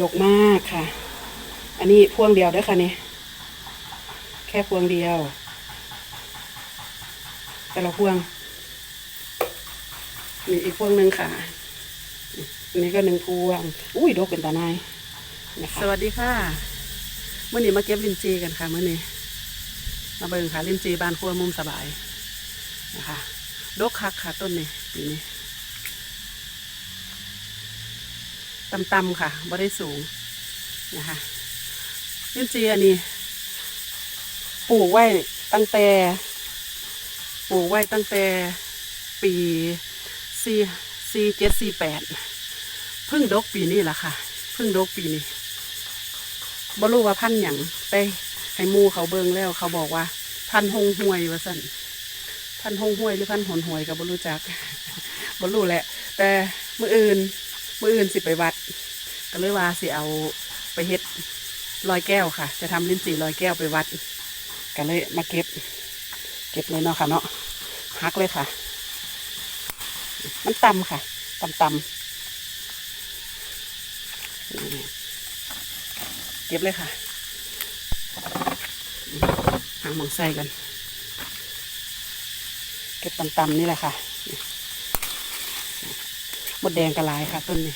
ดกมากค่ะ อันนี้พวงเดียวด้วยค่ะนี่ แค่พวงเดียว แต่ละพวง มีอีกพวงหนึ่งค่ะ อันนี้ก็หนึ่งพวง อุ้ยดกเป็นตาหนายนะคะสวัสดีค่ะ เมื่อนี้มาเก็บลินจีกันค่ะเมื่อนี้ มาเบิ่งค่ะลินจีบานครัวมุมสบายนะคะ ดกคักค่ะต้นนี้ปีนี้ ต่ำๆค่ะบ่ได้สูงนะคะลินจีอันนี้ปลูกไว้ตั้งแต่ปลูกไว้ตั้งแต่ปีสี่สี่เจ็ดสี่แปดพิ่งดกปีนี้แหละค่ะพิ่งดกปีนี้บ่รู้ว่าพันหยังไปให้หมูเขาเบิงแล้ว เขาบอกว่า พันหงหวยว่าสั่นพันหงหวยหรือพันหนหวยก็บ่รู้จักบ่รู้แหละ แต่มืออื่น มืออื่นสิไปวัด ก็เลยว่าสิเอาไปเฮ็ดลอยแก้วค่ะ จะทำลิ้นจี่ลอยแก้วไปวัด ก็เลยมาเก็บ เก็บเลยเนาะค่ะเนาะฮักเลยค่ะ มันต่ำค่ะต่ำต่ำเก็บเลยค่ะหางหมองใส่กัน เก็บต่ำๆนี่แหละค่ะ มดแดงกระลายค่ะต้นนี้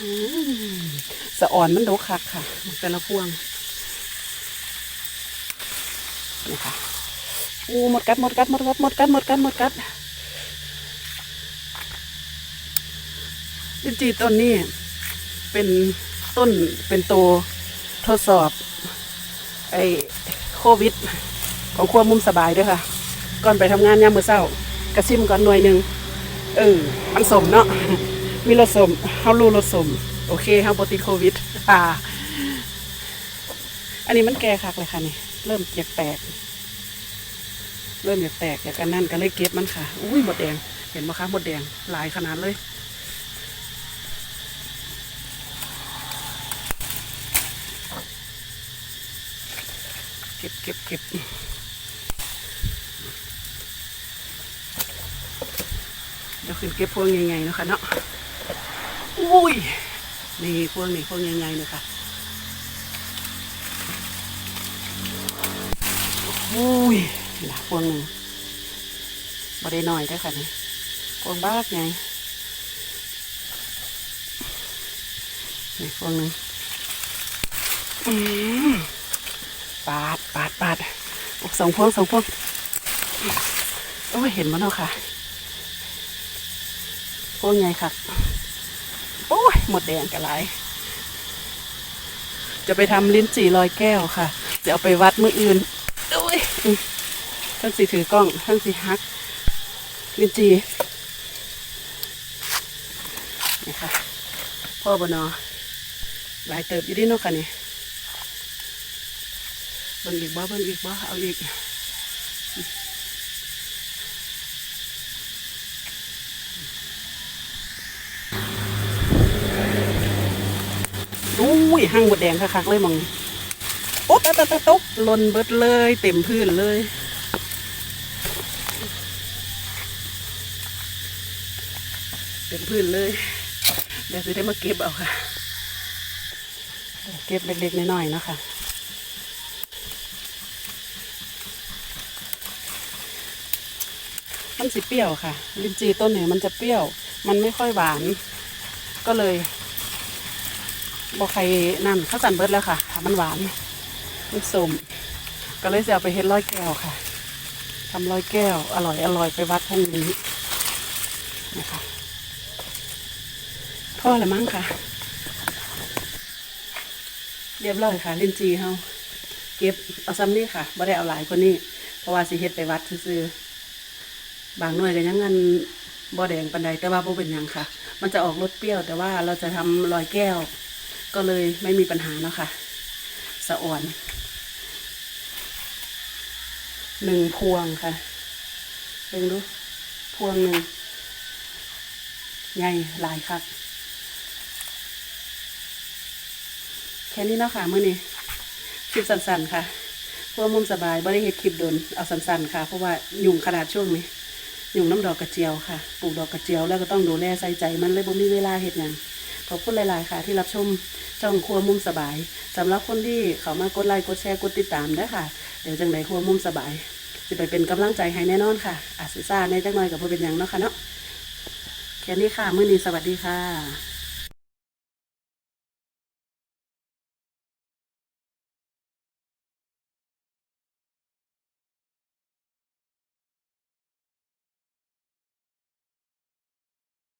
อืมสะอ่อนมันดกคักค่ะ แต่ละพวงนี่ค่ะอู้หมดกัดหมดกัดหมดกัดหมดกัดหมดกัดหมดกัดลินจีต้นนี้ เป็นต้นเป็นตัวทดสอบ ไอ้โควิด ของครัวมุมสบายด้วยค่ะ ก่อนไปทำงานยามมื้อเช้ากระซิมก่อนหน่วยหนึ่งเออมันสมเนาะมีรสสมเฮารู้รสสมโอเคเฮาบ่ติดโควิดอ่าอันนี้มันแก่คักเลยค่ะนี่เริ่มอยากแตก เริ่มอยากแตกอยากกันนั่นก็เลยเก็บมันค่ะอุ้ยหมดแดง เห็นไหมคะหมดแดงหลายขนาดเลยเก็บเก็บเก็บ ดี๋ยวขึ้นเก็บพวงใหญ่ๆเนาะคะเนาะอุ้ยนี่พวงนี่พวงใหญ่ๆเลยค่ะอุ้ยนะพวงหนึ่งบ่ได้น้อยเด้อค่ะนี่พวงบ้ากไงนี่พวงหนึ่งอืมปาดปาดปาดโอ้สองพวงสองพวงโอ้ยเห็นมันเนาะค่ะ พวงไงค่ะโอ้ยหมดแดงกันหลายจะไปทำลิ้นจี่ลอยแก้วค่ะ จะเอาไปวัดมืออื่นโอ้ยทั้งสีถือกล้องทั้งสีฮัก ลิ้นจี่นี่ค่ะ พ่อบนอหลายเติบอยู่ดิเนาะค่ะนี่เบิ่งอีกบ่เบิ่งอีกบ่เอาอีกอุ้ ยห้างบดแดงคักๆเลยมองโอ๊บตะตะตะตกลนเบิดเลย เต็มพื้นเลยเต็มพื้นเลย เดี๋ยวจะได้มาเก็บเอาค่ะ เก็บเล็กๆน้อยๆนะคะมันสิเปรี้ยวค่ะ ลินจีต้นเนี่ยมันจะเปรี้ยว มันไม่ค่อยหวาน ก็เลย บอกใครนั่นข้าวสันเบิดแล้วค่ะถ้ามันหวานมันสมก็เลยจะเอาไปเฮ็ดร้อยแก้วค่ะทำร้อยแก้ว อร่อยอร่อยไปวัดพรุ่งนี้นะคะพ่อละมั้งค่ะ เรียบร้อยค่ะ ลินจีเฮาเก็บเอาซ้ำนี่ค่ะไม่ได้เอาหลายคนนี้เพราะว่าสิเฮ็ดไปวัดซื้อๆบางหน่วยก็ยังเงินบ่แดงปันใดแต่ว่าบ่เป็นหยังค่ะ มันจะออกรสเปรี้ยว แต่ว่าเราจะทำลอยแก้ว ก็เลยไม่มีปัญหาเนาะค่ะสะอ่อนหนึ่งพวงค่ะเบิ่งดูพวงหนึ่งใหญ่หลายครับแค่นี้เนาะค่ะมื่อนี้คลิปสั้นๆค่ะเพื่อมุมสบายไม่ได้เฮ็ดคลิปโดนเอาสั้นๆค่ะ เพราะว่ายุ่งขนาดช่วงนี้ยุ่งน้ำดอกกระเจียวค่ะปลูกดอกกระเจียวแล้วก็ต้องดูแลใส่ใจมันเลยบ่มีเวลาเฮ็ดหยัง ขอบคุณหลาย ๆ ค่ะ ที่รับชมช่องครัวมุมสบายสำหรับคนที่เขามากดไลค์กดแชร์กดติดตามเด้ค่ะ เดี๋ยวจังไดครัวมุมสบายจะไปเป็นกำลังใจให้แน่นอนค่ะอาจสิซ่าในจักหน่อยกับบ่เป็นยังเนาะค่ะเนาะแค่นี้ค่ะมื้อนี้สวัสดีค่ะ